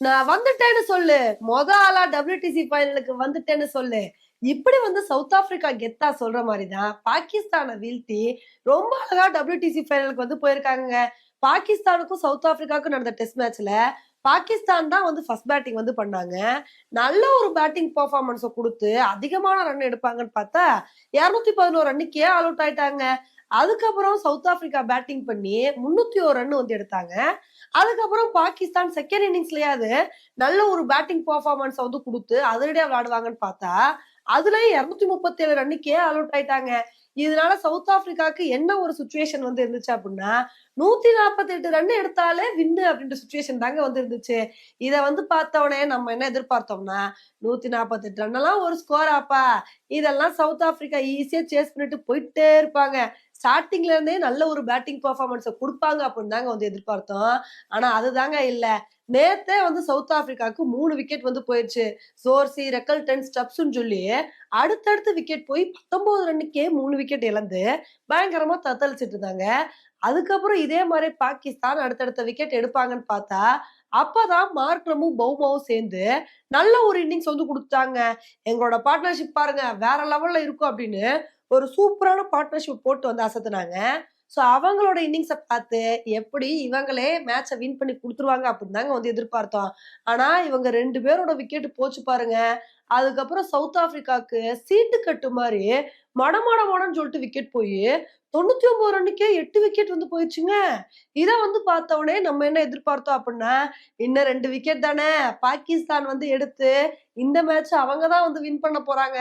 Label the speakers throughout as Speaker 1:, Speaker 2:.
Speaker 1: நான் வந்துட்டேன்னு சொல்லு. மொத ஆளா டபிள்யூடிசி ஃபைனலுக்கு வந்துட்டேன்னு சொல்லு. இப்படி வந்து சவுத் ஆப்பிரிக்கா கெத்தா சொல்ற மாதிரிதான் பாகிஸ்தானை வீழ்த்தி ரொம்ப அழகா டபிள்யூடிசி ஃபைனலுக்கு வந்து போயிருக்காங்க பாகிஸ்தானுக்கும் சவுத் ஆப்பிரிக்காவுக்கும் நடந்த டெஸ்ட் மேட்ச்ல பாகிஸ்தான் தான் வந்து ஃபர்ஸ்ட் பேட்டிங் வந்து பண்ணாங்க. நல்ல ஒரு பேட்டிங் பர்ஃபார்மன்ஸை கொடுத்து அதிகமான ரன் எடுப்பாங்கன்னு பார்த்தா இரநூத்தி பதினோரு ரன்னுக்கே ஆல் அவுட் ஆயிட்டாங்க. அதுக்கப்புறம் சவுத் ஆப்பிரிக்கா பேட்டிங் பண்ணி முன்னூத்தி ஒரு ரன் வந்து எடுத்தாங்க. அதுக்கப்புறம் பாகிஸ்தான் செகண்ட் இன்னிங்ஸ்லயாவது நல்ல ஒரு பேட்டிங் பர்ஃபார்மன்ஸ் வந்து கொடுத்து அதிரடியா விளையாடுவாங்கன்னு பார்த்தா அதுலயும் இருநூத்தி முப்பத்தி ஏழு ரன்னுக்கே அலவுட் ஆயிட்டாங்க. இதனால சவுத் ஆப்பிரிக்காவுக்கு என்ன ஒரு சுச்சுவேஷன் வந்து இருந்துச்சு அப்படின்னா நூத்தி நாற்பத்தி எட்டு ரன் எடுத்தாலே வின்னு அப்படின்ற சுச்சுவேஷன் தாங்க வந்து இருந்துச்சு. இத வந்து பார்த்தவனே நம்ம என்ன எதிர்பார்த்தோம்னா நூத்தி நாற்பத்தி எட்டு ரன் எல்லாம் ஒரு ஸ்கோர் ஆப்பா. இதெல்லாம் சவுத் ஆப்பிரிக்கா ஈஸியா சேஸ் பண்ணிட்டு போயிட்டே இருப்பாங்க. ஸ்டார்டிங்ல இருந்தே நல்ல ஒரு பேட்டிங் பர்ஃபார்மன்ஸை கொடுப்பாங்க அப்படின்னு தாங்க வந்து எதிர்பார்த்தோம். ஆனா அதுதாங்க இல்லை. நேத்தே வந்து சவுத் ஆப்பிரிக்காவுக்கு மூணு விக்கெட் வந்து போயிடுச்சு சோர்சி ரெக்கல்டன் ஸ்டப்ஸ்ன்னு சொல்லி அடுத்தடுத்து விக்கெட் போய் பத்தொன்பது ரன்னுக்கே மூணு விக்கெட் இழந்து பயங்கரமா தத்தளிச்சிட்டு இருந்தாங்க. அதுக்கப்புறம் இதே மாதிரி பாகிஸ்தான் அடுத்தடுத்த விக்கெட் எடுப்பாங்கன்னு பார்த்தா அப்பதான் மார்க்ரமும் பௌமாவும் சேர்ந்து நல்ல ஒரு இன்னிங்ஸ் வந்து கொடுத்தாங்க எங்களோட பார்ட்னர்ஷிப் பாருங்க வேற லெவல்ல இருக்கும் அப்படின்னு ஒரு சூப்பரான பார்ட்னர்ஷிப் போட்டு வந்து அசத்துனாங்க. ஸோ அவங்களோட இன்னிங்ஸை பார்த்து எப்படி இவங்களே மேட்சை வின் பண்ணி கொடுத்துருவாங்க அப்படின்னு தாங்க வந்து எதிர்பார்த்தோம். ஆனா இவங்க ரெண்டு பேரோட விக்கெட் போச்சு பாருங்க. அதுக்கப்புறம் சவுத் ஆப்பிரிக்காவுக்கு சீட்டு கட்டு மாதிரி மடமாட மடன்னு சொல்லிட்டு விக்கெட் போய் தொண்ணூத்தி ஒன்பது ரன்னுக்கே எட்டு விக்கெட் வந்து போயிடுச்சுங்க. இதை வந்து பார்த்த உடனே நம்ம என்ன எதிர்பார்த்தோம் அப்படின்னா இன்னும் ரெண்டு விக்கெட் தானே. பாகிஸ்தான் வந்து எடுத்து இந்த மேட்ச் அவங்க தான் வந்து வின் பண்ண போறாங்க.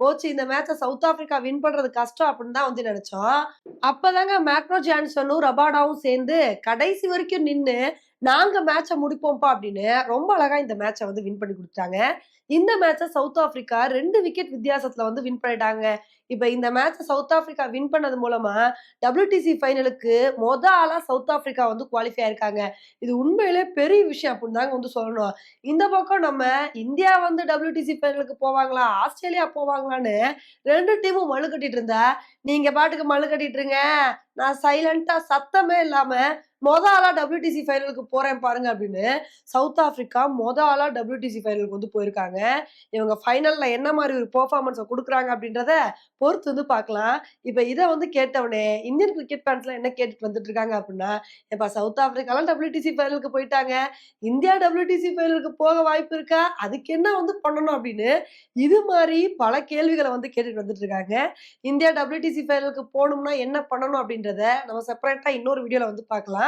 Speaker 1: போச்சு இந்த மேட்சை சவுத் ஆப்பிரிக்கா வின் பண்றது கஷ்டம் அப்படின்னு தான் வந்து நினைச்சோம். அப்பதாங்க மேக்ரோ ஜான்சனும் ரபாடாவும் சேர்ந்து கடைசி வரைக்கும் நின்று நாங்க மேட்சை முடிப்போம்ப்பா அப்படின்னு ரொம்ப அழகா இந்த மேட்சை வந்து வின் பண்ணி கொடுத்தாங்க இந்த மேட்சை சவுத் ஆப்பிரிக்கா ரெண்டு விக்கெட் வித்தியாசத்துல வந்து வின் பண்ணிட்டாங்க. இப்ப இந்த மேட்சை சவுத் ஆப்பிரிக்கா வின் பண்ணது மூலமா டபிள்யூடிசி ஃபைனலுக்கு மொத ஆளா சவுத் ஆப்பிரிக்கா வந்து குவாலிஃபை ஆயிருக்காங்க. இது உண்மையிலே பெரிய விஷயம் அப்படின்னு தாங்க வந்து சொல்லணும். இந்த பக்கம் நம்ம இந்தியாவை வந்து டபிள்யூடிசி ஃபைனலுக்கு போவாங்களா? ஆஸ்திரேலியா போவாங்களான்னு ரெண்டு டீமும் மழு கட்டிட்டு இருந்தா. நீங்க பாட்டுக்கு மழு கட்டிட்டு இருங்க. நான் சைலண்டா சத்தமே இல்லாம மொத ஆளா டபிள்யூடிசி ஃபைனலுக்கு போறேன் பாருங்க அப்படின்னு சவுத் ஆப்பிரிக்கா மொத ஆளா டபிள்யூடிசி ஃபைனலுக்கு வந்து போயிருக்காங்க. இவங்க ஃபைனல்ல என்ன மாதிரி ஒரு பெர்ஃபார்மன்ஸை கொடுக்குறாங்க அப்படின்றத பொறுத்து வந்து பார்க்கலாம். இப்போ இதை வந்து கேட்டவனே இந்தியன் கிரிக்கெட் ஃபேன்ஸ்லாம் என்ன கேட்டுட்டு வந்துட்டு இருக்காங்க அப்படின்னா இப்போ சவுத் ஆப்பிரிக்காலாம் டபிள்யூடிசி ஃபைனலுக்கு போயிட்டாங்க. இந்தியா டபிள்யூடிசி ஃபைனலுக்கு போக வாய்ப்பு இருக்கா? அதுக்கு என்ன வந்து பண்ணணும்? அப்படின்னு இது மாதிரி பல கேள்விகளை வந்து கேட்டுட்டு வந்துட்டு இருக்காங்க. இந்தியா டபிள்யூடிசி ஃபைனலுக்கு போகணும்னா என்ன பண்ணணும் அப்படின்றத நம்ம செப்பரேட்டா இன்னொரு வீடியோல வந்து பார்க்கலாம்.